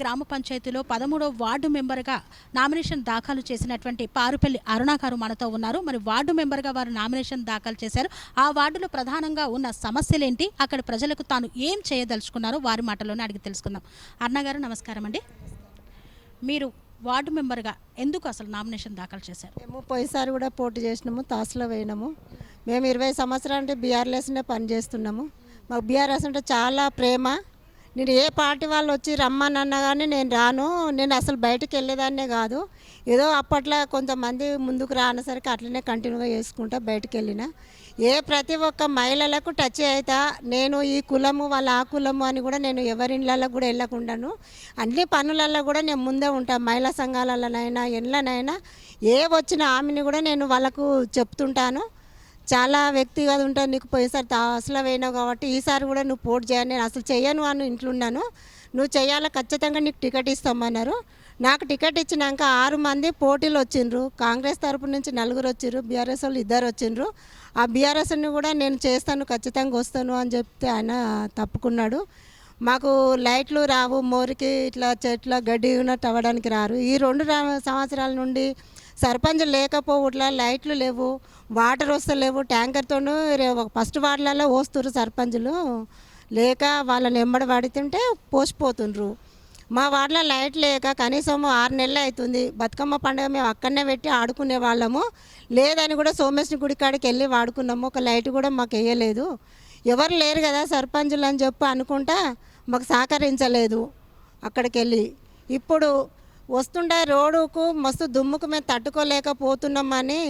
గ్రామ పంచాయతీలో పదమూడో వార్డు మెంబర్గా నామినేషన్ దాఖలు చేసినటువంటి పారుపల్లి అరుణ గారు మనతో ఉన్నారు. మరి వార్డు మెంబర్గా వారు నామినేషన్ దాఖలు చేశారు. ఆ వార్డులో ప్రధానంగా ఉన్న సమస్యలేంటి? అక్కడ ప్రజలకు తాను ఏం చేయదలుచుకున్నారో వారి మాటలోనే అడిగి తెలుసుకుందాం. అరుణ గారు నమస్కారం అండి. మీరు వార్డు మెంబర్గా ఎందుకు అసలు నామినేషన్ దాఖలు చేశారు? మేము పోయినసారి కూడా పోటీ చేసినాము తాసులో వేయినాము మేము ఇరవై సంవత్సరాలు అంటే బీఆర్ఎస్నే పనిచేస్తున్నాము. మాకు బీఆర్ఎస్ అంటే చాలా ప్రేమ. నేను ఏ పార్టీ వాళ్ళు వచ్చి రమ్మనన్నా కానీ నేను రాను. నేను అసలు బయటకు వెళ్ళేదాన్నే కాదు. ఏదో అప్పట్లో కొంతమంది ముందుకు రానసరికి అట్లనే కంటిన్యూగా చేసుకుంటా బయటకు వెళ్ళిన. ఏ ప్రతి ఒక్క మహిళలకు టచ్ అవుతా నేను ఈ కులము వాళ్ళ ఆ కులము అని కూడా నేను ఎవరిండ్లలో కూడా వెళ్ళకుండాను. అన్ని పనులలో కూడా నేను ముందే ఉంటాను మహిళా సంఘాలలోనైనా ఎండ్లనైనా ఏ వచ్చిన ఆమెని కూడా నేను వాళ్ళకు చెప్తుంటాను. చాలా వ్యక్తిగత ఉంటుంది నీకు పోయినసారి అసలు పోయినావు కాబట్టి ఈసారి కూడా నువ్వు పోటీ చేయను నేను అసలు చేయను అని ఇంట్లో ఉన్నాను. నువ్వు చేయాలా ఖచ్చితంగా నీకు టికెట్ ఇస్తామన్నారు. నాకు టికెట్ ఇచ్చినాక ఆరు మంది పోటీలు వచ్చిండ్రు. కాంగ్రెస్ తరపు నుంచి నలుగురు వచ్చిండ్రు బీఆర్ఎస్ వాళ్ళు ఇద్దరు వచ్చిండ్రు. ఆ బీఆర్ఎస్ని కూడా నేను చేస్తాను ఖచ్చితంగా వస్తాను అని చెప్తే ఆయన తప్పుకున్నాడు. మాకు లైట్లు రావు మోరికి ఇట్లా చెట్ల గడ్డి ఉన్నట్టు అవ్వడానికి రారు. ఈ రెండు సంవత్సరాల నుండి సర్పంచ్ లేకపోవట్లా లైట్లు లేవు వాటర్ వస్తలేవు ట్యాంకర్తోనూ ఫస్ట్ వార్డులలో వస్తురు సర్పంచులు. లేక వాళ్ళని ఎంబడి పడుతుంటే పోసిపోతుండ్రు. మా వార్డులో లైట్ లేక కనీసం ఆరు నెలలు అవుతుంది బతుకమ్మ పండుగ మేము అక్కడనే పెట్టి ఆడుకునే వాళ్ళము. లేదని కూడా సోమేశ్వరి గుడి కాడికి వెళ్ళి వాడుకున్నాము. ఒక లైట్ కూడా మాకు వేయలేదు. ఎవరు లేరు కదా సర్పంచులు అని చెప్పి అనుకుంటా మాకు సహకరించలేదు అక్కడికి వెళ్ళి. ఇప్పుడు వస్తుండే రోడ్డుకు మస్తు దుమ్ముకు మేము తట్టుకోలేకపోతున్నామని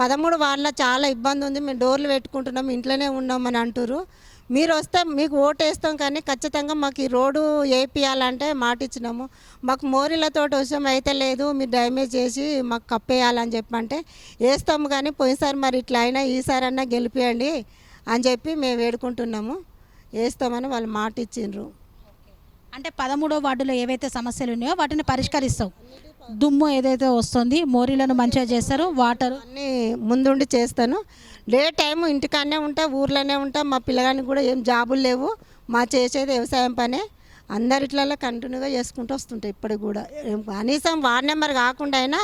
పదమూడు వాళ్ళ చాలా ఇబ్బంది ఉంది. మేము డోర్లు పెట్టుకుంటున్నాం ఇంట్లోనే ఉన్నామని అంటారు మీరు వస్తే మీకు ఓటు వేస్తాం కానీ ఖచ్చితంగా మాకు ఈ రోడ్డు వేపియాలంటే మాట ఇచ్చినాము మాకు మోరీలతో విషయం అయితే లేదు మీరు డ్యామేజ్ చేసి మాకు కప్పేయాలని చెప్పంటే వేస్తాము కానీ పోయినసారి మరి ఇట్లా అయినా ఈసారి అన్నా గెలిపియండి అని చెప్పి మేము వేడుకుంటున్నాము. వేస్తామని వాళ్ళు మాట ఇచ్చిండ్రు అంటే పదమూడో వార్డులో ఏవైతే సమస్యలు ఉన్నాయో వాటిని పరిష్కరిస్తావు. దుమ్ము ఏదైతే వస్తుంది మోరీలను మంచిగా చేస్తారు వాటర్ అన్నీ ముందుండి చేస్తాను. డే టైం ఇంటికాడనే ఉంటా ఊర్లోనే ఉంటా. మా పిల్లగానికి కూడా ఏం జాబులు లేవు. మా చేసేది వ్యవసాయం పనే. అందరిట్లలో కంటిన్యూగా చేసుకుంటూ వస్తుంటాయి ఇప్పటికి కూడా. కనీసం వార్డ్ నెంబర్ కాకుండా అయినా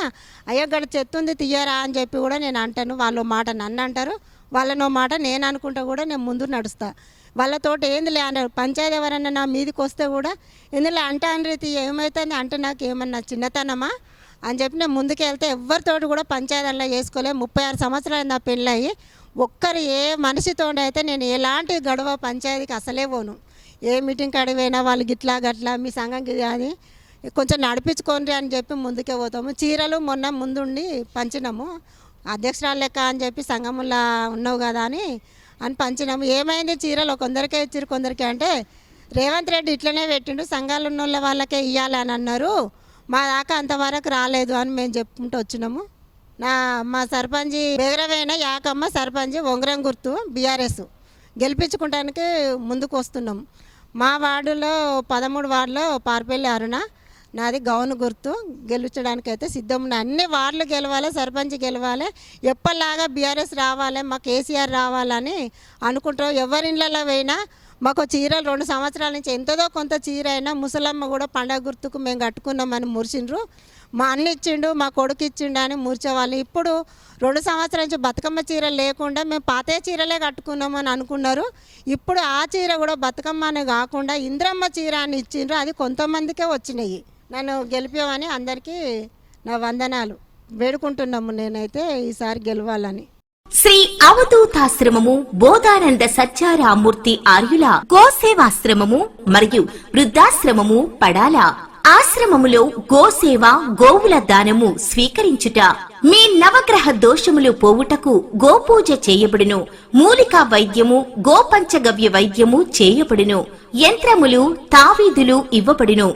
అయ్యో గడ చెత్తుంది తీయరా అని చెప్పి కూడా నేను అంటాను. వాళ్ళ మాట నన్ను అంటారు. వాళ్ళనో మాట నేను అనుకుంటా కూడా నేను ముందు నడుస్తా. వాళ్ళతోటి ఏందిలే అన్నారు పంచాయతీ ఎవరన్నా నా మీదకి వస్తే కూడా ఎందులో అంటే అనరీతి ఏమవుతుంది అంటే నాకు ఏమన్నా చిన్నతనమా? అని చెప్పి నేను ముందుకు వెళ్తే ఎవరితోటి కూడా పంచాయతీలో వేసుకోలే. ముప్పై ఆరు సంవత్సరాలు నా పెళ్ళయి ఒక్కరు ఏ మనిషితో అయితే నేను ఎలాంటి గొడవ పంచాయతీకి అసలే పోను. ఏ మీటింగ్ కాడికి వాళ్ళు గిట్లా గట్లా మీ సంఘంకి కానీ కొంచెం నడిపించుకోండి అని చెప్పి ముందుకే పోతాము. చీరలు మొన్న ముందుండి పంచినాము. అధ్యక్షురాలు లెక్క అని చెప్పి సంఘములా ఉన్నావు కదా అని అని పంచినాము. ఏమైంది చీరలు? కొందరికే ఇచ్చారు కొందరికి అంటే రేవంత్ రెడ్డి ఇట్లనే పెట్టిండు సంఘాలు ఉన్న వాళ్ళకే ఇవ్వాలి అని అన్నారు. మా దాకా అంతవరకు రాలేదు అని మేము చెప్పుకుంటూ వచ్చినాము. నా మా సర్పంచి బెగరవైన యాకమ్మ సర్పంచి ఉంగరం గుర్తు బీఆర్ఎస్. గెలిపించుకోవడానికి ముందుకు వస్తున్నాం. మా వార్డులో పదమూడు వార్డులో పార్పల్లి అరుణ నాది గౌను గుర్తు. గెలిచడానికి అయితే సిద్ధం అన్ని వార్డులు గెలవాలి సర్పంచ్ గెలవాలి. ఎప్పటిలాగా బీఆర్ఎస్ రావాలి మా కేసీఆర్ రావాలని అనుకుంటాం ఎవరి ఇళ్ళలో పోయినా మాకు చీరలు రెండు సంవత్సరాల నుంచి ఎంతదో కొంత చీర అయినా ముసలమ్మ కూడా పండగ గుర్తుకు మేము కట్టుకున్నామని మురిచిండ్రు మా అన్న ఇచ్చిండు మా కొడుకు ఇచ్చిండు అని మురిచేవాళ్ళు ఇప్పుడు రెండు సంవత్సరాల నుంచి బతుకమ్మ చీర లేకుండా మేము పాతే చీరలే కట్టుకున్నామని అనుకున్నారు. ఇప్పుడు ఆ చీర కూడా బతుకమ్మ అనే కాకుండా ఇంద్రమ్మ చీర అని ఇచ్చిండ్రు. అది కొంతమందికే వచ్చినాయి. నన్ను గెలిపామని అందరికీ నా వందనాలు. వేడుకుంటున్నాము నేనైతే ఈసారి గెలవాలని. శ్రీ అవధూతాశ్రమము బోధానంద సత్యారామూర్తి ఆర్యుల గోసేవాశ్రమము మరియు వృద్ధాశ్రమము పడాల ఆశ్రమములో గోసేవ గోవుల దానము స్వీకరించుట. మీ నవగ్రహ దోషములు పోవుటకు గోపూజ చేయబడును. మూలికా వైద్యము గోపంచగవ్య వైద్యము చేయబడును. యంత్రములు తావీదులు ఇవ్వబడును.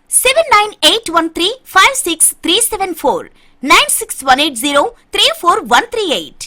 seven nine eight one three five six three seven four nine six one eight zero three four one three eight